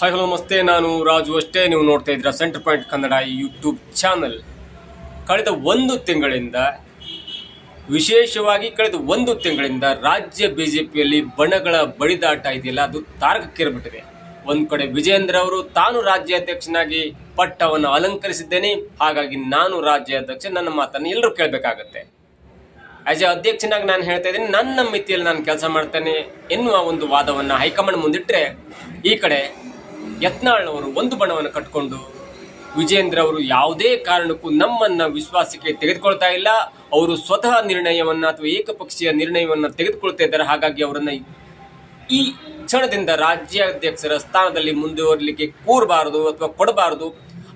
Hi hello, ನಮಸ್ತೆ. ನಾನು ರಾಜು ಅಷ್ಟೇ. ನೀವು ನೋಡ್ತಾ ಇದ್ದೀರಾ centre point Kannada YouTube channel. ಕಳೆದ ಒಂದು ತಿಂಗಳಿಂದ, ವಿಶೇಷವಾಗಿ ಕಳೆದ ಒಂದು ತಿಂಗಳಿಂದ ರಾಜ್ಯ ಬಿ ಜೆ ಪಿಯಲ್ಲಿ ಬಣಗಳ ಬಡಿದಾಟ ಇದೆಯಲ್ಲ, ಅದು ತಾರಕಕ್ಕೇರ್ಬಿಟ್ಟಿದೆ. ಒಂದು ಕಡೆ ವಿಜೇಂದ್ರ ಅವರು ತಾನು ರಾಜ್ಯಾಧ್ಯಕ್ಷನಾಗಿ ಪಟ್ಟವನ್ನು ಅಲಂಕರಿಸಿದ್ದೇನೆ. ಹಾಗಾಗಿ ನಾನು ರಾಜ್ಯಾಧ್ಯಕ್ಷ. ನನ್ನ ಮಾತನ್ನು ಎಲ್ಲರೂ ಕೇಳಬೇಕಾಗತ್ತೆ. ಆಸ್ ಎ ಅಧ್ಯಕ್ಷನಾಗಿ ನಾನು ಹೇಳ್ತಾ ಇದ್ದೀನಿ, ನನ್ನ ಮಿತಿಯಲ್ಲಿ ನಾನು ಕೆಲಸ ಮಾಡ್ತೇನೆ ಎನ್ನುವ ಒಂದು ವಾದವನ್ನು ಹೈಕಮಾಂಡ್ ಮುಂದಿಟ್ಟರೆ ಈ ಕಡೆ ಯತ್ನಾಳ್ನವರು ಒಂದು ಬಣವನ್ನು ಕಟ್ಕೊಂಡು ವಿಜೇಂದ್ರ ಅವರು ಯಾವುದೇ ಕಾರಣಕ್ಕೂ ನಮ್ಮನ್ನ ವಿಶ್ವಾಸಕ್ಕೆ ತೆಗೆದುಕೊಳ್ತಾ ಇಲ್ಲ. ಅವರು ಸ್ವತಃ ನಿರ್ಣಯವನ್ನ ಅಥವಾ ಏಕಪಕ್ಷೀಯ ನಿರ್ಣಯವನ್ನ ತೆಗೆದುಕೊಳ್ತಾ ಇದ್ದಾರೆ. ಹಾಗಾಗಿ ಅವರನ್ನ ಈ ಕ್ಷಣದಿಂದ ರಾಜ್ಯಾಧ್ಯಕ್ಷರ ಸ್ಥಾನದಲ್ಲಿ ಮುಂದುವರಲಿಕ್ಕೆ ಕೂರಬಾರದು ಅಥವಾ ಕೊಡಬಾರದು.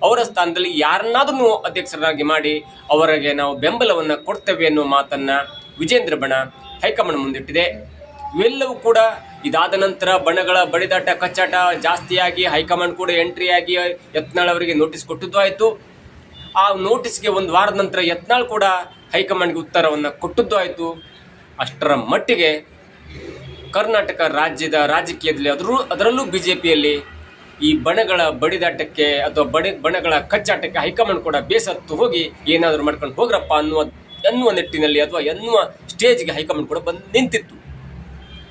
ಅವರ ಸ್ಥಾನದಲ್ಲಿ ಯಾರನ್ನಾದ್ರೂ ಅಧ್ಯಕ್ಷರಾಗಿ ಮಾಡಿ ಅವರಿಗೆ ನಾವು ಬೆಂಬಲವನ್ನು ಕೊಡ್ತೇವೆ ಅನ್ನುವ ಮಾತನ್ನ ವಿಜೇಂದ್ರ ಬಣ ಹೈಕಮಾಂಡ್ ಮುಂದಿಟ್ಟಿದೆ. ಇವೆಲ್ಲವೂ ಕೂಡ ಇದಾದ ನಂತರ ಬಣಗಳ ಬಡಿದಾಟ ಕಚ್ಚಾಟ ಜಾಸ್ತಿಯಾಗಿ ಹೈಕಮಾಂಡ್ ಕೂಡ ಎಂಟ್ರಿ ಆಗಿ ಯತ್ನಾಳ್ ಅವರಿಗೆ ನೋಟಿಸ್ ಕೊಟ್ಟದ್ದು ಆಯಿತು. ಆ ನೋಟಿಸ್ಗೆ ಒಂದು ವಾರದ ನಂತರ ಯತ್ನಾಳ್ ಕೂಡ ಹೈಕಮಾಂಡ್ಗೆ ಉತ್ತರವನ್ನು ಕೊಟ್ಟದ್ದು ಆಯಿತು. ಅಷ್ಟರ ಮಟ್ಟಿಗೆ ಕರ್ನಾಟಕ ರಾಜ್ಯದ ರಾಜಕೀಯದಲ್ಲಿ ಅದರೂ ಅದರಲ್ಲೂ ಬಿ ಜೆ ಪಿಯಲ್ಲಿ ಈ ಬಣಗಳ ಬಡಿದಾಟಕ್ಕೆ ಅಥವಾ ಬಡಿ ಬಣಗಳ ಕಚ್ಚಾಟಕ್ಕೆ ಹೈಕಮಾಂಡ್ ಕೂಡ ಬೇಸತ್ತು ಹೋಗಿ ಏನಾದರೂ ಮಾಡ್ಕೊಂಡು ಹೋಗ್ರಪ್ಪ ಅನ್ನುವ ಅನ್ನುವ ನಿಟ್ಟಿನಲ್ಲಿ ಅಥವಾ ಎನ್ನುವ ಸ್ಟೇಜ್ಗೆ ಹೈಕಮಾಂಡ್ ಕೂಡ ಬಂದು ನಿಂತಿತ್ತು.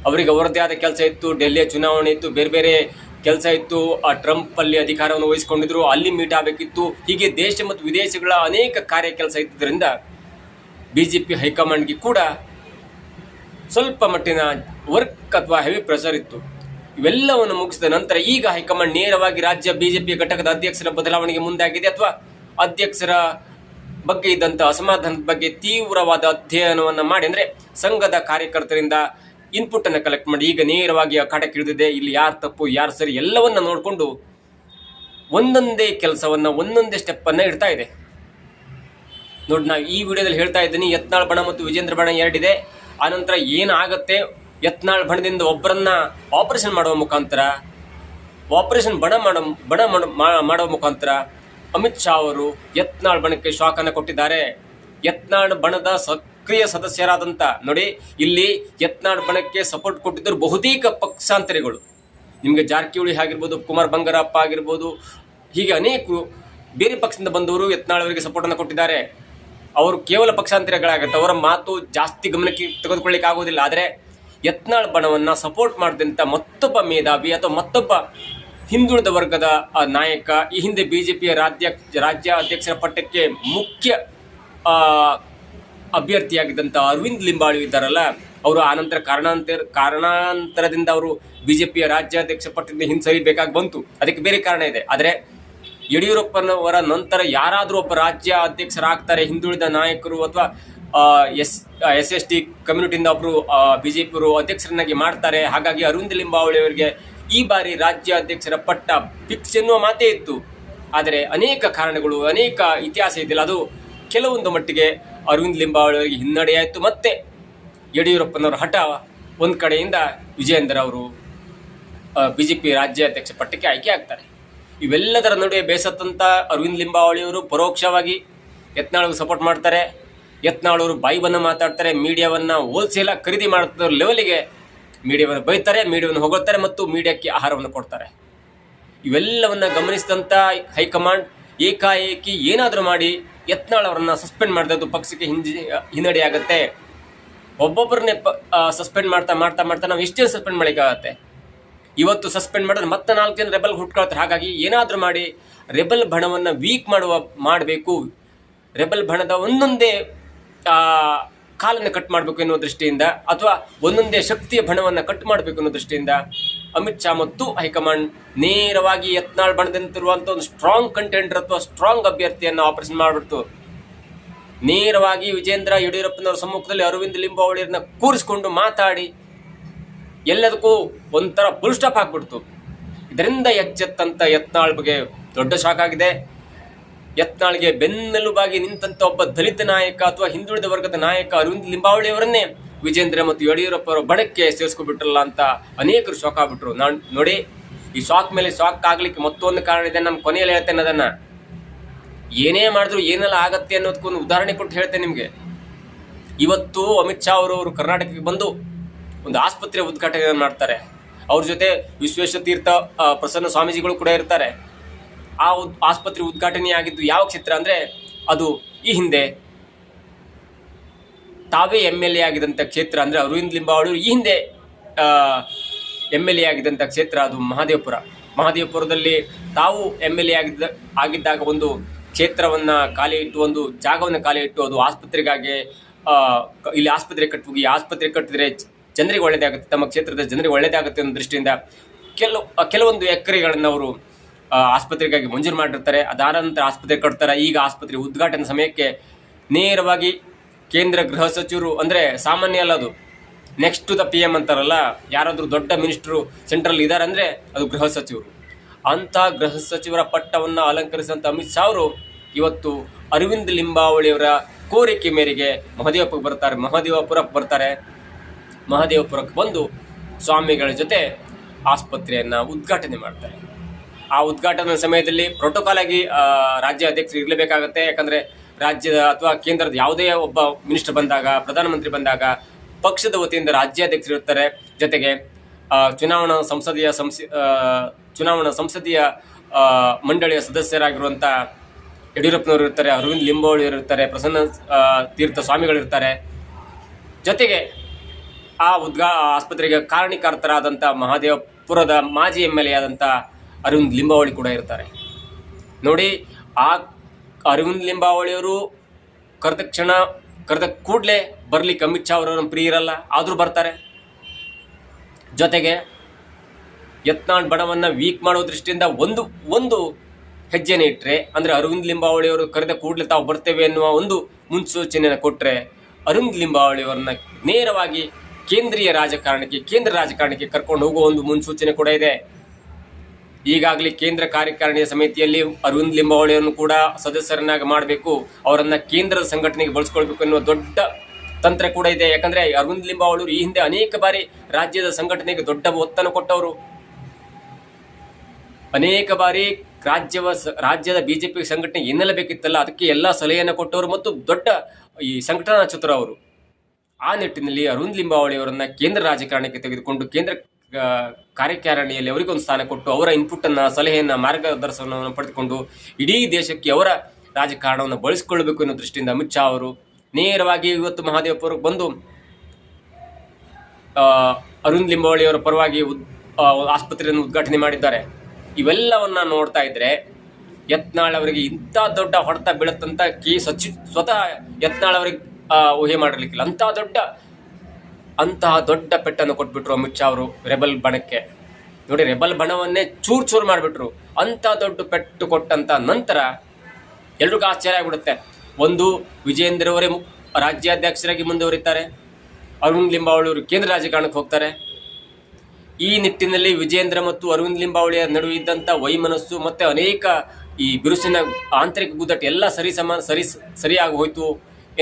ಅವರಿಗೆ ಅವರದ್ದೇ ಆದ ಕೆಲಸ ಇತ್ತು, ಡೆಲ್ಲಿಯ ಚುನಾವಣೆ ಇತ್ತು, ಬೇರೆ ಬೇರೆ ಕೆಲಸ ಇತ್ತು. ಆ ಟ್ರಂಪ್ ಅಲ್ಲಿ ಅಧಿಕಾರವನ್ನು ವಹಿಸಿಕೊಂಡಿದ್ರು, ಅಲ್ಲಿ ಮೀಟ್ ಆಗಬೇಕಿತ್ತು. ಹೀಗೆ ದೇಶ ಮತ್ತು ವಿದೇಶಗಳ ಅನೇಕ ಕಾರ್ಯ ಕೆಲಸ ಇದ್ದುದರಿಂದ ಬಿ ಜೆ ಪಿ ಹೈಕಮಾಂಡ್ಗೆ ಕೂಡ ಸ್ವಲ್ಪ ಮಟ್ಟಿನ ವರ್ಕ್ ಅಥವಾ ಹೆವಿ ಪ್ರೆಷರ್ ಇತ್ತು. ಇವೆಲ್ಲವನ್ನು ಮುಗಿಸಿದ ನಂತರ ಈಗ ಹೈಕಮಾಂಡ್ ನೇರವಾಗಿ ರಾಜ್ಯ ಬಿಜೆಪಿ ಘಟಕದ ಅಧ್ಯಕ್ಷರ ಬದಲಾವಣೆಗೆ ಮುಂದಾಗಿದೆ ಅಥವಾ ಅಧ್ಯಕ್ಷರ ಬಗ್ಗೆ ಇದ್ದಂಥ ಅಸಮಾಧಾನದ ಬಗ್ಗೆ ತೀವ್ರವಾದ ಅಧ್ಯಯನವನ್ನು ಮಾಡಿ. ಅಂದರೆ ಸಂಘದ ಕಾರ್ಯಕರ್ತರಿಂದ ಇನ್ಪುಟ್ ಅನ್ನು ಕಲೆಕ್ಟ್ ಮಾಡಿ, ಈಗ ನೇರವಾಗಿ ಆ ಕಾಟಕ್ಕೆ ಇಳಿದಿದೆ ಇಲ್ಲಿ ಯಾರು ತಪ್ಪು, ಯಾರು ಸರಿ, ಎಲ್ಲವನ್ನ ನೋಡಿಕೊಂಡು ಒಂದೊಂದೇ ಕೆಲಸವನ್ನ, ಒಂದೊಂದೇ ಸ್ಟೆಪ್ಪನ್ನು ಇಡ್ತಾ ಇದೆ. ನೋಡಿ ನಾವು ಈ ವಿಡಿಯೋದಲ್ಲಿ ಹೇಳ್ತಾ ಇದ್ದೀನಿ, ಯತ್ನಾಳ್ ಬಣ ಮತ್ತು ವಿಜೇಂದ್ರ ಬಣ ಎರಡಿದೆ. ಆನಂತರ ಏನಾಗುತ್ತೆ, ಯತ್ನಾಳ್ ಬಣದಿಂದ ಒಬ್ಬರನ್ನ ಆಪರೇಷನ್ ಮಾಡುವ ಮುಖಾಂತರ ಆಪರೇಷನ್ ಬಣ ಮಾಡೋ, ಬಣ ಮಾಡುವ ಮುಖಾಂತರ ಅಮಿತ್ ಶಾ ಅವರು ಯತ್ನಾಳ್ ಬಣಕ್ಕೆ ಶಾಕನ್ನು ಕೊಟ್ಟಿದ್ದಾರೆ. ಯತ್ನಾಳ್ ಬಣದ ಸಕ್ರಿಯ ಸದಸ್ಯರಾದಂಥ ನೋಡಿ, ಇಲ್ಲಿ ಯತ್ನಾಳ್ ಬಣಕ್ಕೆ ಸಪೋರ್ಟ್ ಕೊಟ್ಟಿದ್ದರು ಬಹುತೇಕ ಪಕ್ಷಾಂತರಿಗಳು. ನಿಮಗೆ ಜಾರಕಿಹೊಳಿ ಆಗಿರ್ಬೋದು, ಕುಮಾರ್ ಬಂಗಾರಪ್ಪ ಆಗಿರ್ಬೋದು, ಹೀಗೆ ಅನೇಕರು ಬೇರೆ ಪಕ್ಷದಿಂದ ಬಂದವರು ಯತ್ನಾಳ್ ಅವರಿಗೆ ಸಪೋರ್ಟನ್ನು ಕೊಟ್ಟಿದ್ದಾರೆ. ಅವರು ಕೇವಲ ಪಕ್ಷಾಂತರಗಳಾಗುತ್ತೆ, ಅವರ ಮಾತು ಜಾಸ್ತಿ ಗಮನಕ್ಕೆ ತೆಗೆದುಕೊಳ್ಳಿಕ್ಕೆ ಆಗೋದಿಲ್ಲ ಆದರೆ ಯತ್ನಾಳ್ ಬಣವನ್ನು ಸಪೋರ್ಟ್ ಮಾಡಿದಂಥ ಮತ್ತೊಬ್ಬ ಮೇಧಾವಿ ಅಥವಾ ಮತ್ತೊಬ್ಬ ಹಿಂದುಳಿದ ವರ್ಗದ ನಾಯಕ, ಈ ಹಿಂದೆ ಬಿ ಜೆ ಪಿಯ ರಾಜ್ಯ ರಾಜ್ಯ ಅಧ್ಯಕ್ಷರ ಪಟ್ಟಕ್ಕೆ ಮುಖ್ಯ ಅಭ್ಯರ್ಥಿಯಾಗಿದ್ದಂಥ ಅರವಿಂದ್ ಲಿಂಬಾಳು ಇದ್ದಾರಲ್ಲ, ಅವರು ಆನಂತರ ಕಾರಣಾಂತರ, ಕಾರಣಾಂತರದಿಂದ ಅವರು ಬಿ ಜೆ ಪಿಯ ರಾಜ್ಯಾಧ್ಯಕ್ಷ ಪಟ್ಟದಿಂದ ಹಿಂಸರಿಬೇಕಾಗಿ ಬಂತು. ಅದಕ್ಕೆ ಬೇರೆ ಕಾರಣ ಇದೆ. ಆದರೆ ಯಡಿಯೂರಪ್ಪನವರ ನಂತರ ಯಾರಾದರೂ ಒಬ್ಬ ರಾಜ್ಯ ಅಧ್ಯಕ್ಷರಾಗ್ತಾರೆ ಹಿಂದುಳಿದ ನಾಯಕರು ಅಥವಾ ಎಸ್ ಎಸ್ ಎಸ್ ಟಿ ಕಮ್ಯುನಿಟಿಯಿಂದ ಒಬ್ಬರು ಬಿ ಜೆ ಪಿಯವರು ಅಧ್ಯಕ್ಷರನ್ನಾಗಿ ಮಾಡ್ತಾರೆ. ಹಾಗಾಗಿ ಅರವಿಂದ್ ಲಿಂಬಾವಳಿ ಅವರಿಗೆ ಈ ಬಾರಿ ರಾಜ್ಯ ಅಧ್ಯಕ್ಷರ ಪಟ್ಟ ಫಿಕ್ಸ್ ಎನ್ನುವ ಮಾತೇ ಇತ್ತು. ಆದರೆ ಅನೇಕ ಕಾರಣಗಳು, ಅನೇಕ ಇತಿಹಾಸ ಇದೆಯಲ್ಲ, ಅದು ಕೆಲವೊಂದು ಮಟ್ಟಿಗೆ ಅರವಿಂದ್ ಲಿಂಬಾವಳಿಯವರಿಗೆ ಹಿನ್ನಡೆಯಾಯಿತು. ಮತ್ತೆ ಯಡಿಯೂರಪ್ಪನವರ ಹಠ ಒಂದು ಕಡೆಯಿಂದ ವಿಜಯೇಂದ್ರ ಅವರು ಬಿ ಜೆ ಪಿ ರಾಜ್ಯಾಧ್ಯಕ್ಷ ಪಟ್ಟಕ್ಕೆ ಆಯ್ಕೆ ಆಗ್ತಾರೆ. ಇವೆಲ್ಲದರ ನಡುವೆ ಬೇಸತ್ತಂತ ಅರವಿಂದ್ ಲಿಂಬಾವಳಿಯವರು ಪರೋಕ್ಷವಾಗಿ ಯತ್ನಾಳ್ಗೆ ಸಪೋರ್ಟ್ ಮಾಡ್ತಾರೆ. ಯತ್ನಾಳವರು ಬಾಯಿ ಬಂದು ಮಾತಾಡ್ತಾರೆ, ಮೀಡಿಯಾವನ್ನು ಹೋಲ್ಸೇಲಾಗಿ ಖರೀದಿ ಮಾಡ್ತಿರೋ ಲೆವೆಲಿಗೆ ಮೀಡಿಯಾವನ್ನು ಬೈತಾರೆ, ಮೀಡಿಯಾವನ್ನು ಹೊಗಳ್ತಾರೆ ಮತ್ತು ಮೀಡಿಯಾಕ್ಕೆ ಆಹಾರವನ್ನು ಕೊಡ್ತಾರೆ. ಇವೆಲ್ಲವನ್ನು ಗಮನಿಸಿದಂಥ ಹೈಕಮಾಂಡ್ ಏಕಾಏಕಿ ಏನಾದರೂ ಮಾಡಿ ಯತ್ನಾಳ್ ಅವರನ್ನ ಸಸ್ಪೆಂಡ್ ಮಾಡಿದ್ದು ಪಕ್ಷಕ್ಕೆ ಹಿಂಜಿ ಹಿನ್ನಡೆಯಾಗುತ್ತೆ ಒಬ್ಬೊಬ್ಬರನ್ನೇ ಸಸ್ಪೆಂಡ್ ಮಾಡ್ತಾ ಮಾಡ್ತಾ ಮಾಡ್ತಾ ನಾವು ಎಷ್ಟೇ ಸಸ್ಪೆಂಡ್ ಮಾಡಲಿಕ್ಕಾಗತ್ತೆ. ಇವತ್ತು ಸಸ್ಪೆಂಡ್ ಮಾಡಿದ್ರೆ ಮತ್ತೆ ನಾಲ್ಕು ಜನ ರೆಬಲ್ ಹುಟ್ಕೊಳ್ತಾರೆ. ಹಾಗಾಗಿ ಏನಾದರೂ ಮಾಡಿ ರೆಬಲ್ ಬಣವನ್ನು ವೀಕ್ ಮಾಡುವ, ಮಾಡಬೇಕು. ರೆಬಲ್ ಬಣದ ಒಂದೊಂದೇ ಕಾಲನ್ನು ಕಟ್ ಮಾಡಬೇಕು ಎನ್ನುವ ದೃಷ್ಟಿಯಿಂದ ಅಥವಾ ಒಂದೊಂದೇ ಶಕ್ತಿಯ ಬಣವನ್ನು ಕಟ್ ಮಾಡಬೇಕು ಅನ್ನೋ ದೃಷ್ಟಿಯಿಂದ ಅಮಿತ್ ಶಾ ಮತ್ತು ಹೈಕಮಾಂಡ್ ನೇರವಾಗಿ ಯತ್ನಾಳ್ ಬಣದಂತಿರುವಂಥ ಒಂದು ಸ್ಟ್ರಾಂಗ್ ಕಂಟೆಂಡರ್ ಅಥವಾ ಸ್ಟ್ರಾಂಗ್ ಅಭ್ಯರ್ಥಿಯನ್ನು ಆಪರೇಷನ್ ಮಾಡಿಬಿಡ್ತು. ನೇರವಾಗಿ ವಿಜೇಂದ್ರ ಯಡಿಯೂರಪ್ಪನವರ ಸಮ್ಮುಖದಲ್ಲಿ ಅರವಿಂದ್ ಲಿಂಬಾವಳಿಯರನ್ನ ಕೂರಿಸಿಕೊಂಡು ಮಾತಾಡಿ ಎಲ್ಲದಕ್ಕೂ ಒಂಥರ ಫುಲ್ ಸ್ಟಾಪ್ ಹಾಕ್ಬಿಡ್ತು ಇದರಿಂದ ಎಚ್ಚೆತ್ತಂತ ಯತ್ನಾಳ್ ಬಗ್ಗೆ ದೊಡ್ಡ ಶಾಕ್ ಆಗಿದೆ. ಯತ್ನಾಳ್ಗೆ ಬೆನ್ನೆಲುಬಾಗಿ ನಿಂತಂತ ಒಬ್ಬ ದಲಿತ ನಾಯಕ ಅಥವಾ ಹಿಂದುಳಿದ ವರ್ಗದ ನಾಯಕ ಅರವಿಂದ್ ಲಿಂಬಾವಳಿ ಅವರನ್ನೇ ವಿಜೇಂದ್ರ ಮತ್ತು ಯಡಿಯೂರಪ್ಪ ಅವರ ಬಡಕ್ಕೆ ಸೇರಿಸ್ಕೊಬಿಟ್ರಲ್ಲ ಅಂತ ಅನೇಕರು ಶಾಕ್ ಆಗ್ಬಿಟ್ರು. ನಾನು ನೋಡಿ, ಈ ಶಾಕ್ ಮೇಲೆ ಶಾಕ್ ಆಗ್ಲಿಕ್ಕೆ ಮತ್ತೊಂದು ಕಾರಣ ಇದೆ ನಾನು ಕೊನೆಯಲ್ಲಿ ಹೇಳ್ತೇನೆ ಅದನ್ನ. ಏನೇ ಮಾಡಿದ್ರು ಏನೆಲ್ಲ ಆಗತ್ತೆ ಅನ್ನೋದಕ್ಕೊಂದು ಉದಾಹರಣೆ ಕೊಟ್ಟು ಹೇಳ್ತೇನೆ ನಿಮಗೆ. ಇವತ್ತು ಅಮಿತ್ ಶಾ ಅವರು ಕರ್ನಾಟಕಕ್ಕೆ ಬಂದು ಒಂದು ಆಸ್ಪತ್ರೆ ಉದ್ಘಾಟನೆ ಮಾಡ್ತಾರೆ. ಅವ್ರ ಜೊತೆ ವಿಶ್ವೇಶ್ವರ ತೀರ್ಥ ಪ್ರಸನ್ನ ಸ್ವಾಮೀಜಿಗಳು ಕೂಡ ಇರ್ತಾರೆ. ಆ ಉದ್- ಆಸ್ಪತ್ರೆ ಉದ್ಘಾಟನೆ ಆಗಿದ್ದು ಯಾವ ಕ್ಷೇತ್ರ ಅಂದರೆ ಅದು ಈ ಹಿಂದೆ ತಾವೇ ಎಂ ಎಲ್ ಎ ಆಗಿದ್ದಂಥ ಕ್ಷೇತ್ರ ಅಂದರೆ ಅರವಿಂದ್ ಲಿಂಬಾವಳಿ ಈ ಹಿಂದೆ ಎಂ ಎಲ್ ಎ ಆಗಿದ್ದಂಥ ಕ್ಷೇತ್ರ ಅದು ಮಹದೇವಪುರ. ಮಹಾದೇವಪುರದಲ್ಲಿ ತಾವು ಎಂ ಎಲ್ ಎ ಆಗಿದ್ದ, ಆಗಿದ್ದಾಗ ಒಂದು ಕ್ಷೇತ್ರವನ್ನು ಖಾಲಿ ಇಟ್ಟು, ಒಂದು ಜಾಗವನ್ನು ಖಾಲಿ ಇಟ್ಟು, ಅದು ಆಸ್ಪತ್ರೆಗಾಗಿ ಇಲ್ಲಿ ಆಸ್ಪತ್ರೆ ಕಟ್ಟುವ. ಈ ಆಸ್ಪತ್ರೆ ಕಟ್ಟಿದ್ರೆ ಜನರಿಗೆ ಒಳ್ಳೆಯದಾಗುತ್ತೆ ತಮ್ಮ ಕ್ಷೇತ್ರದ ಜನರಿಗೆ ಒಳ್ಳೆಯದಾಗುತ್ತೆ ಅನ್ನೋ ದೃಷ್ಟಿಯಿಂದ ಕೆಲವು ಕೆಲವೊಂದು ಎಕರೆಗಳನ್ನು ಅವರು ಆಸ್ಪತ್ರೆಗಾಗಿ ಮಂಜೂರು ಮಾಡಿರ್ತಾರೆ. ಅದಾದ ನಂತರ ಆಸ್ಪತ್ರೆ ಕಟ್ತಾರೆ. ಈಗ ಆಸ್ಪತ್ರೆ ಉದ್ಘಾಟನೆ ಸಮಯಕ್ಕೆ ನೇರವಾಗಿ ಕೇಂದ್ರ ಗೃಹ ಸಚಿವರು ಅಂದರೆ ಸಾಮಾನ್ಯ ಅಲ್ಲ ಅದು. Next to the P M ಅಂತಾರಲ್ಲ, ಯಾರಾದರೂ ದೊಡ್ಡ ಮಿನಿಸ್ಟ್ರು ಸೆಂಟ್ರಲ್ ಇದ್ದಾರೆ ಅಂದರೆ ಅದು ಗೃಹ ಸಚಿವರು. ಅಂಥ ಗೃಹ ಸಚಿವರ ಪಟ್ಟವನ್ನು ಅಲಂಕರಿಸಿದಂಥ ಅಮಿತ್ ಶಾ ಅವರು ಇವತ್ತು ಅರವಿಂದ್ ಲಿಂಬಾವಳಿಯವರ ಕೋರಿಕೆ ಮೇರೆಗೆ ಮಹದೇವಪುರಕ್ಕೆ ಬರ್ತಾರೆ. ಮಹದೇವಪುರಕ್ಕೆ ಬರ್ತಾರೆ. ಮಹದೇವಪುರಕ್ಕೆ ಬಂದು ಸ್ವಾಮಿಗಳ ಜೊತೆ ಆಸ್ಪತ್ರೆಯನ್ನು ಉದ್ಘಾಟನೆ ಮಾಡ್ತಾರೆ. ಆ ಉದ್ಘಾಟನೆ ಸಮಯದಲ್ಲಿ ಪ್ರೋಟೋಕಾಲ್ ಆಗಿ ರಾಜ್ಯ ಅಧ್ಯಕ್ಷರು ಇರಲೇಬೇಕಾಗತ್ತೆ. ಯಾಕಂದರೆ ರಾಜ್ಯದ ಅಥವಾ ಕೇಂದ್ರದ ಯಾವುದೇ ಒಬ್ಬ ಮಿನಿಸ್ಟರ್ ಬಂದಾಗ, ಪ್ರಧಾನಮಂತ್ರಿ ಬಂದಾಗ ಪಕ್ಷದ ವತಿಯಿಂದ ರಾಜ್ಯಾಧ್ಯಕ್ಷರು ಇರ್ತಾರೆ. ಜೊತೆಗೆ ಚುನಾವಣಾ ಸಂಸದೀಯ ಸಂಸ ಚುನಾವಣಾ ಸಂಸದೀಯ ಮಂಡಳಿಯ ಸದಸ್ಯರಾಗಿರುವಂಥ ಯಡಿಯೂರಪ್ಪನವರು ಇರ್ತಾರೆ, ಅರವಿಂದ್ ಲಿಂಬೋಳಿ ಇರ್ತಾರೆ, ಪ್ರಸನ್ನ ತೀರ್ಥ ಸ್ವಾಮಿಗಳು ಇರ್ತಾರೆ. ಜೊತೆಗೆ, ಆ ಉದ್ಘಾ ಆಸ್ಪತ್ರೆಗೆ ಕಾರಣೀಕರ್ತರಾದಂಥ ಮಹಾದೇವಪುರದ ಮಾಜಿ ಎಂ ಎಲ್ ಎ ಆದಂಥ ಅರವಿಂದ್ ಲಿಂಬಾವಳಿ ಕೂಡ ಇರ್ತಾರೆ. ನೋಡಿ, ಆ ಅರವಿಂದ್ ಲಿಂಬಾವಳಿಯವರು ಕರೆದ ಕ್ಷಣ, ಕರೆದ ಕೂಡಲೇ ಬರ್ಲಿಕ್ಕೆ ಅಮಿತ್ ಶಾ ಅವರವ್ರನ್ನ ಪ್ರಿಯ ಇರಲ್ಲ, ಆದರೂ ಬರ್ತಾರೆ. ಜೊತೆಗೆ ಯತ್ನಾಳ್ ಬಣವನ್ನು ವೀಕ್ ಮಾಡೋ ದೃಷ್ಟಿಯಿಂದ ಒಂದು ಒಂದು ಹೆಜ್ಜೆನೇ ಇಟ್ಟರೆ ಅಂದರೆ ಅರವಿಂದ್ ಲಿಂಬಾವಳಿಯವರು ಕರೆದ ಕೂಡಲೇ ತಾವು ಬರ್ತೇವೆ ಎನ್ನುವ ಒಂದು ಮುನ್ಸೂಚನೆಯನ್ನು ಕೊಟ್ಟರೆ ಅರವಿಂದ್ ಲಿಂಬಾವಳಿಯವರನ್ನ ನೇರವಾಗಿ ಕೇಂದ್ರೀಯ ರಾಜಕಾರಣಕ್ಕೆ, ಕೇಂದ್ರ ರಾಜಕಾರಣಕ್ಕೆ ಕರ್ಕೊಂಡು ಹೋಗುವ ಒಂದು ಮುನ್ಸೂಚನೆ ಕೂಡ ಇದೆ. ಈಗಾಗಲೇ ಕೇಂದ್ರ ಕಾರ್ಯಕಾರಿಣಿಯ ಸಮಿತಿಯಲ್ಲಿ ಅರವಿಂದ್ ಲಿಂಬಾವಳಿಯನ್ನು ಕೂಡ ಸದಸ್ಯರನ್ನಾಗಿ ಮಾಡಬೇಕು, ಅವರನ್ನು ಕೇಂದ್ರದ ಸಂಘಟನೆಗೆ ಬಳಸ್ಕೊಳ್ಬೇಕು ಎನ್ನುವ ದೊಡ್ಡ ತಂತ್ರ ಕೂಡ ಇದೆ. ಯಾಕಂದರೆ ಅರವಿಂದ್ ಲಿಂಬಾವಳಿಯವರು ಈ ಹಿಂದೆ ಅನೇಕ ಬಾರಿ ರಾಜ್ಯದ ಸಂಘಟನೆಗೆ ದೊಡ್ಡ ಒತ್ತನ್ನು ಕೊಟ್ಟವರು. ಅನೇಕ ಬಾರಿ ರಾಜ್ಯವ ರಾಜ್ಯದ ಬಿಜೆಪಿ ಸಂಘಟನೆ ಏನೆಲ್ಲ ಬೇಕಿತ್ತಲ್ಲ ಅದಕ್ಕೆ ಎಲ್ಲ ಸಲಹೆಯನ್ನು ಕೊಟ್ಟವರು ಮತ್ತು ದೊಡ್ಡ ಈ ಸಂಘಟನಾ ಚತುರ ಅವರು. ಆ ನಿಟ್ಟಿನಲ್ಲಿ ಅರವಿಂದ್ ಲಿಂಬಾವಳಿ ಅವರನ್ನ ಕೇಂದ್ರ ರಾಜಕಾರಣಕ್ಕೆ ತೆಗೆದುಕೊಂಡು ಕೇಂದ್ರ ಕಾರ್ಯಕಾರಿಣಿಯಲ್ಲಿ ಅವರಿಗೊಂದು ಸ್ಥಾನ ಕೊಟ್ಟು ಅವರ ಇನ್ಪುಟ್ ಅನ್ನ ಸಲಹೆಯನ್ನ, ಮಾರ್ಗದರ್ಶನವನ್ನು ಪಡೆದುಕೊಂಡು ಇಡೀ ದೇಶಕ್ಕೆ ಅವರ ರಾಜಕಾರಣವನ್ನು ಬಳಸಿಕೊಳ್ಳಬೇಕು ಅನ್ನೋ ದೃಷ್ಟಿಯಿಂದ ಅಮಿತ್ ಶಾ ಅವರು ನೇರವಾಗಿ ಇವತ್ತು ಮಹಾದೇವಪುರಕ್ಕೆ ಬಂದು ಅರುಣ್ ಲಿಂಬಾವಳಿ ಅವರ ಪರವಾಗಿ ಉದ್ ಆಸ್ಪತ್ರೆಯನ್ನು ಉದ್ಘಾಟನೆ ಮಾಡಿದ್ದಾರೆ. ಇವೆಲ್ಲವನ್ನ ನೋಡ್ತಾ ಇದ್ರೆ ಯತ್ನಾಳ್ ಅವರಿಗೆ ಇಂಥ ದೊಡ್ಡ ಹೊಡೆತ ಬೀಳತ್ತಂತ ಕೆ. ಸಚಿ, ಸ್ವತಃ ಯತ್ನಾಳ್ ಅವರಿಗೆ ಊಹೆ ಮಾಡಿರ್ಲಿಕ್ಕಿಲ್ಲ. ಅಂಥ ದೊಡ್ಡ ಅಂತಹ ದೊಡ್ಡ ಪೆಟ್ಟನ್ನು ಕೊಟ್ಬಿಟ್ರು ಅಮಿತ್ ಶಾ ಅವರು ರೆಬಲ್ ಬಣಕ್ಕೆ. ನೋಡಿ, ರೆಬಲ್ ಬಣವನ್ನೇ ಚೂರು ಚೂರು ಮಾಡಿಬಿಟ್ರು. ಅಂಥ ದೊಡ್ಡ ಪೆಟ್ಟು ಕೊಟ್ಟಂತ ನಂತರ ಎಲ್ರಿಗೂ ಆಶ್ಚರ್ಯ ಆಗ್ಬಿಡುತ್ತೆ. ಒಂದು ವಿಜಯೇಂದ್ರ ಅವರೇ ರಾಜ್ಯಾಧ್ಯಕ್ಷರಾಗಿ ಮುಂದುವರಿತಾರೆ. ಅರುಣ್ ಲಿಂಬಾವಳಿ ಅವರು ಕೇಂದ್ರ ರಾಜಕಾರಣಕ್ಕೆ ಹೋಗ್ತಾರೆ. ಈ ನಿಟ್ಟಿನಲ್ಲಿ ವಿಜೇಂದ್ರ ಮತ್ತು ಅರವಿಂದ್ ಲಿಂಬಾವಳಿಯ ನಡುವೆ ಇದ್ದಂಥ ವೈಮನಸ್ಸು ಮತ್ತು ಅನೇಕ ಈ ಬಿರುಸಿನ ಆಂತರಿಕ ಗುದ್ದಾಟ ಎಲ್ಲ ಸರಿ ಸಮ, ಸರಿ, ಸರಿಯಾಗಿ ಹೋಯಿತು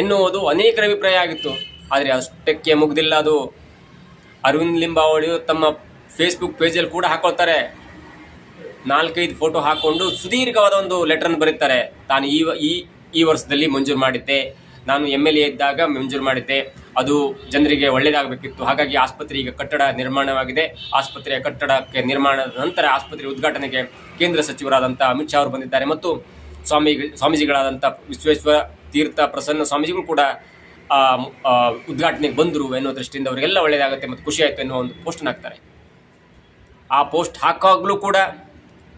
ಎನ್ನುವುದು ಅನೇಕರ ಅಭಿಪ್ರಾಯ ಆಗಿತ್ತು. ಆದರೆ ಅಷ್ಟಕ್ಕೆ ಮುಗ್ದಿಲ್ಲ ಅದು. ಅರವಿಂದ್ ಲಿಂಬಾವಳಿಯು ತಮ್ಮ ಫೇಸ್ಬುಕ್ ಪೇಜಲ್ಲಿ ಕೂಡ ಹಾಕೊಳ್ತಾರೆ. ನಾಲ್ಕೈದು ಫೋಟೋ ಹಾಕ್ಕೊಂಡು ಸುದೀರ್ಘವಾದ ಒಂದು ಲೆಟರ್ನ ಬರೀತಾರೆ. ತಾನು ಈ ಈ ಈ ವರ್ಷದಲ್ಲಿ ಮಂಜೂರು ಮಾಡಿದ್ದೆ. ನಾನು ಎಂ ಎಲ್ ಎ ಇದ್ದಾಗ ಮಂಜೂರು ಮಾಡಿದ್ದೆ. ಅದು ಜನರಿಗೆ ಒಳ್ಳೆಯದಾಗಬೇಕಿತ್ತು ಹಾಗಾಗಿ ಆಸ್ಪತ್ರೆ ಈಗ ಕಟ್ಟಡ ನಿರ್ಮಾಣವಾಗಿದೆ. ಆಸ್ಪತ್ರೆಯ ಕಟ್ಟಡಕ್ಕೆ ನಿರ್ಮಾಣದ ನಂತರ ಆಸ್ಪತ್ರೆ ಉದ್ಘಾಟನೆಗೆ ಕೇಂದ್ರ ಸಚಿವರಾದಂಥ ಅಮಿತ್ ಶಾ ಅವರು ಬಂದಿದ್ದಾರೆ. ಮತ್ತು ಸ್ವಾಮಿ ಸ್ವಾಮೀಜಿಗಳಾದಂಥ ವಿಶ್ವೇಶ್ವರ ತೀರ್ಥ ಪ್ರಸನ್ನ ಸ್ವಾಮೀಜಿಗಳು ಕೂಡ ಆ, ಉದ್ಘಾಟನೆಗೆ ಬಂದರು ಎನ್ನುವ ದೃಷ್ಟಿಯಿಂದ ಅವರಿಗೆಲ್ಲ ಒಳ್ಳೆಯದಾಗುತ್ತೆ ಮತ್ತು ಖುಷಿ ಆಯಿತು ಎನ್ನುವ ಒಂದು ಪೋಸ್ಟನ್ನು ಹಾಕ್ತಾರೆ. ಆ ಪೋಸ್ಟ್ ಹಾಕುವಾಗಲೂ ಕೂಡ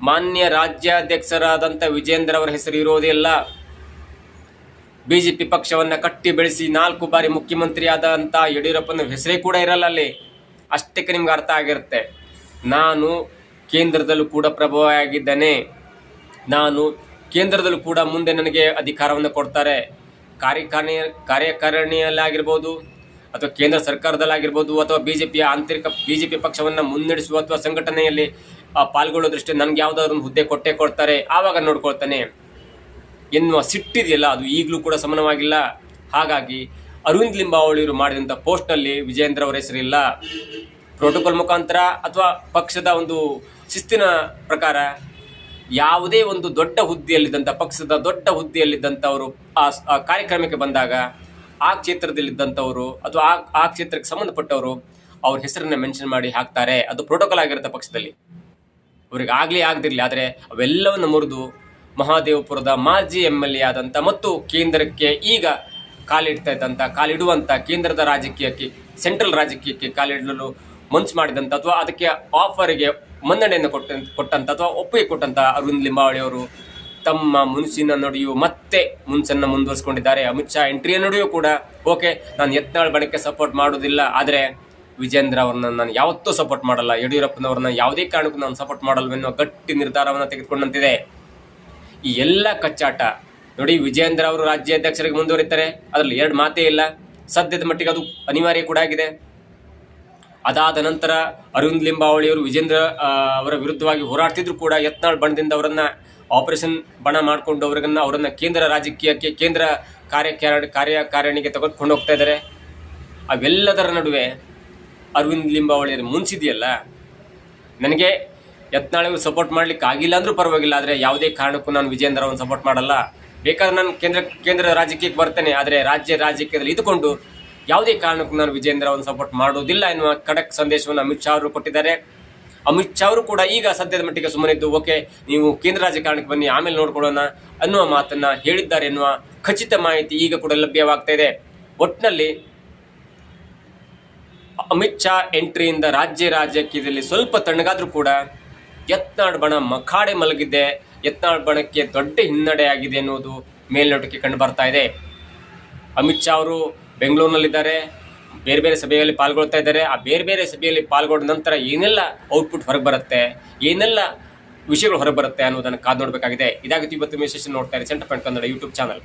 ಮಾನ್ಯ ರಾಜ್ಯಾಧ್ಯಕ್ಷರಾದಂಥ ವಿಜೇಂದ್ರ ಅವರ ಹೆಸರು ಇರೋದೇ ಇಲ್ಲ. ಪಿ ಪಕ್ಷವನ್ನು ಕಟ್ಟಿ ಬೆಳೆಸಿ ನಾಲ್ಕು ಬಾರಿ ಮುಖ್ಯಮಂತ್ರಿ ಆದಂಥ ಯಡಿಯೂರಪ್ಪನ ಹೆಸರೇ ಕೂಡ ಇರಲ್ಲ ಅಲ್ಲಿ. ಅಷ್ಟಕ್ಕೆ ನಿಮ್ಗೆ ಅರ್ಥ ಆಗಿರುತ್ತೆ. ನಾನು ಕೇಂದ್ರದಲ್ಲೂ ಕೂಡ ಪ್ರಭಾವ ಆಗಿದ್ದೇನೆ ನಾನು ಕೇಂದ್ರದಲ್ಲೂ ಕೂಡ ಮುಂದೆ ನನಗೆ ಅಧಿಕಾರವನ್ನು ಕೊಡ್ತಾರೆ. ಕಾರ್ಯಕಾರಿಣಿ ಕಾರ್ಯಕಾರಿಣಿಯಲ್ಲಾಗಿರ್ಬೋದು ಅಥವಾ ಕೇಂದ್ರ ಸರ್ಕಾರದಲ್ಲಾಗಿರ್ಬೋದು ಅಥವಾ ಬಿ ಜೆ ಪಿಯ ಆಂತರಿಕ ಬಿ ಜೆ ಪಿ ಪಕ್ಷವನ್ನು ಮುನ್ನಡೆಸುವ ಅಥವಾ ಸಂಘಟನೆಯಲ್ಲಿ ಪಾಲ್ಗೊಳ್ಳೋ ದೃಷ್ಟಿ ನನಗೆ ಯಾವುದಾದ್ರು ಒಂದು ಹುದ್ದೆ ಕೊಟ್ಟೆ ಕೊಡ್ತಾರೆ. ಆವಾಗ ನೋಡ್ಕೊಳ್ತಾನೆ. ಎನ್ನುವ ಸಿಟ್ಟಿದೆಯಲ್ಲ ಅದು ಈಗಲೂ ಕೂಡ ಸಮನವಾಗಿಲ್ಲ. ಹಾಗಾಗಿ ಅರವಿಂದ್ ಲಿಂಬಾವಳಿಯವರು ಮಾಡಿದಂಥ ಪೋಸ್ಟ್ನಲ್ಲಿ ವಿಜಯೇಂದ್ರ ಅವರ ಹೆಸರಿಲ್ಲ. ಪ್ರೋಟೋಕಾಲ್ ಮುಖಾಂತರ ಅಥವಾ ಪಕ್ಷದ ಒಂದು ಶಿಸ್ತಿನ ಪ್ರಕಾರ ಯಾವುದೇ ಒಂದು ದೊಡ್ಡ ಹುದ್ದೆಯಲ್ಲಿದ್ದಂಥ, ಪಕ್ಷದ ದೊಡ್ಡ ಹುದ್ದೆಯಲ್ಲಿದ್ದಂಥವರು ಆ ಕಾರ್ಯಕ್ರಮಕ್ಕೆ ಬಂದಾಗ, ಆ ಕ್ಷೇತ್ರದಲ್ಲಿದ್ದಂಥವರು ಅಥವಾ ಆ ಆ ಕ್ಷೇತ್ರಕ್ಕೆ ಸಂಬಂಧಪಟ್ಟವರು ಅವ್ರ ಹೆಸರನ್ನ ಮೆನ್ಷನ್ ಮಾಡಿ ಹಾಕ್ತಾರೆ. ಅದು ಪ್ರೋಟೋಕಾಲ್ ಆಗಿರುತ್ತೆ ಪಕ್ಷದಲ್ಲಿ. ಅವ್ರಿಗೆ ಆಗಲಿ ಆಗದಿರಲಿ, ಆದರೆ ಅವೆಲ್ಲವನ್ನು ಮುರಿದು ಮಹಾದೇವಪುರದ ಮಾಜಿ ಎಂ ಎಲ್ ಎ ಆದಂಥ ಮತ್ತು ಕೇಂದ್ರಕ್ಕೆ ಈಗ ಕಾಲಿಡ್ತಾ ಇದ್ದಂಥ ಕಾಲಿಡುವಂಥ ಕೇಂದ್ರದ ರಾಜಕೀಯಕ್ಕೆ ಸೆಂಟ್ರಲ್ ರಾಜಕೀಯಕ್ಕೆ ಕಾಲಿಡಲು ಮನ್ಸು ಮಾಡಿದಂಥ ಅಥವಾ ಅದಕ್ಕೆ ಆಫರಿಗೆ ಮನ್ನಣೆಯನ್ನು ಕೊಟ್ಟ ಕೊಟ್ಟಂಥ ಅಥವಾ ಒಪ್ಪಿಗೆ ಕೊಟ್ಟಂಥ ಅರವಿಂದ್ ಲಿಂಬಾವಳಿ ಅವರು ತಮ್ಮ ಮುನ್ಸಿನ ನಡುವೆಯೂ ಮತ್ತೆ ಮುನ್ಸನ್ನ ಮುಂದುವರಿಸಿಕೊಂಡಿದ್ದಾರೆ. ಅಮಿತ್ ಶಾ ಎಂಟ್ರಿಯ ನಡುವೆಯೂ ಕೂಡ ಓಕೆ ನಾನು ಯತ್ನಾಳ್ ಬಣಕ್ಕೆ ಸಪೋರ್ಟ್ ಮಾಡೋದಿಲ್ಲ. ಆದರೆ ವಿಜೇಂದ್ರ ಅವ್ರನ್ನ ನಾನು ಯಾವತ್ತೂ ಸಪೋರ್ಟ್ ಮಾಡಲ್ಲ. ಯಡಿಯೂರಪ್ಪನವ್ರನ್ನ ಯಾವುದೇ ಕಾರಣಕ್ಕೂ ನಾನು ಸಪೋರ್ಟ್ ಮಾಡಲ್ವೆನ್ನೋ ಗಟ್ಟಿ ನಿರ್ಧಾರವನ್ನು ತೆಗೆದುಕೊಂಡಂತಿದೆ. ಈ ಎಲ್ಲ ಕಚ್ಚಾಟ ನೋಡಿ ವಿಜೇಂದ್ರ ಅವರು ರಾಜ್ಯಾಧ್ಯಕ್ಷರಿಗೆ ಮುಂದುವರಿತಾರೆ. ಅದರಲ್ಲಿ ಎರಡು ಮಾತೇ ಇಲ್ಲ. ಸದ್ಯದ ಮಟ್ಟಿಗೆ ಅದು ಅನಿವಾರ್ಯ ಕೂಡ ಆಗಿದೆ. ಅದಾದ ನಂತರ ಅರವಿಂದ್ ಲಿಂಬಾವಳಿ ಅವರು ವಿಜೇಂದ್ರ ಅವರ ವಿರುದ್ಧವಾಗಿ ಹೋರಾಡ್ತಿದ್ರು ಕೂಡ. ಯತ್ನಾಳ್ ಬಣದಿಂದ ಅವರನ್ನ ಆಪರೇಷನ್ ಬಣ ಮಾಡಿಕೊಂಡು ಅವರನ್ನ ಅವರನ್ನು ಕೇಂದ್ರ ರಾಜಕೀಯಕ್ಕೆ, ಕೇಂದ್ರ ಕಾರ್ಯಕಾರಣ ಕಾರ್ಯಕಾರಿಣಿಗೆ ತೆಗೆದುಕೊಂಡು ಹೋಗ್ತಾ ಇದ್ದಾರೆ. ಅವೆಲ್ಲದರ ನಡುವೆ ಅರವಿಂದ್ ಲಿಂಬಾವಳಿ ಮುಂಚಿದೆಯಲ್ಲ ನನಗೆ ಯತ್ನಾಳಿಗೆ ಸಪೋರ್ಟ್ ಮಾಡ್ಲಿಕ್ಕೆ ಆಗಿಲ್ಲ ಅಂದರೂ ಪರವಾಗಿಲ್ಲ, ಆದರೆ ಯಾವುದೇ ಕಾರಣಕ್ಕೂ ನಾನು ವಿಜೇಂದ್ರ ಅವ್ರನ್ನ ಸಪೋರ್ಟ್ ಮಾಡಲ್ಲ. ಬೇಕಾದ್ರೆ ನಾನು ಕೇಂದ್ರ ಕೇಂದ್ರ ರಾಜಕೀಯಕ್ಕೆ ಬರ್ತೇನೆ, ಆದರೆ ರಾಜ್ಯ ರಾಜಕೀಯದಲ್ಲಿ ಇದ್ದುಕೊಂಡು ಯಾವುದೇ ಕಾರಣಕ್ಕೂ ನಾನು ವಿಜೇಂದ್ರ ಅವರನ್ನು ಸಪೋರ್ಟ್ ಮಾಡುವುದಿಲ್ಲ ಎನ್ನುವ ಖಡಕ್ ಸಂದೇಶವನ್ನು ಅಮಿತ್ ಶಾ ಅವರು ಕೊಟ್ಟಿದ್ದಾರೆ. ಅಮಿತ್ ಶಾ ಅವರು ಕೂಡ ಈಗ ಸದ್ಯದ ಮಟ್ಟಿಗೆ ಸುಮ್ಮನಿದ್ದು, ಓಕೆ, ನೀವು ಕೇಂದ್ರ ರಾಜಕಾರಣಕ್ಕೆ ಬನ್ನಿ, ಆಮೇಲೆ ನೋಡ್ಕೊಳ್ಳೋಣ ಅನ್ನುವ ಮಾತನ್ನ ಹೇಳಿದ್ದಾರೆ ಎನ್ನುವ ಖಚಿತ ಮಾಹಿತಿ ಈಗ ಕೂಡ ಲಭ್ಯವಾಗ್ತಾ ಇದೆ. ಒಟ್ಟಿನಲ್ಲಿ ಅಮಿತ್ ಶಾ ಎಂಟ್ರಿಯಿಂದ ರಾಜ್ಯ ರಾಜಕೀಯದಲ್ಲಿ ಸ್ವಲ್ಪ ತಣ್ಣಗಾದರೂ ಕೂಡ ಯತ್ನಾಳ್ ಬಣ ಮಖಾಡೆ ಮಲಗಿದೆ. ಯತ್ನಾಳ್ ಬಣಕ್ಕೆ ದೊಡ್ಡ ಹಿನ್ನಡೆಯಾಗಿದೆ ಎನ್ನುವುದು ಮೇಲ್ನೋಟಕ್ಕೆ ಕಂಡು ಬರ್ತಾ ಇದೆ. ಅಮಿತ್ ಶಾ ಅವರು ಬೆಂಗಳೂರಿನಲ್ಲಿದ್ದಾರೆ. ಬೇರೆ ಬೇರೆ ಸಭೆಯಲ್ಲಿ ಪಾಲ್ಗೊಳ್ತಾ ಇದ್ದಾರೆ. ಆ ಬೇರೆ ಬೇರೆ ಸಭೆಯಲ್ಲಿ ಪಾಲ್ಗೊಂಡ ನಂತರ ಏನೆಲ್ಲ ಔಟ್ಪುಟ್ ಹೊರಗೆ ಬರುತ್ತೆ, ಏನೆಲ್ಲ ವಿಷಯಗಳು ಹೊರಗೆ ಬರುತ್ತೆ ಅನ್ನೋದನ್ನು ಕಾದು ನೋಡಬೇಕಾಗಿದೆ. ಇದಾಗುತ್ತೆ ಇವತ್ತು ಮೆಸೇಜ್ ನೋಡ್ತಾ ಇರಿ centre point Kannada YouTube channel.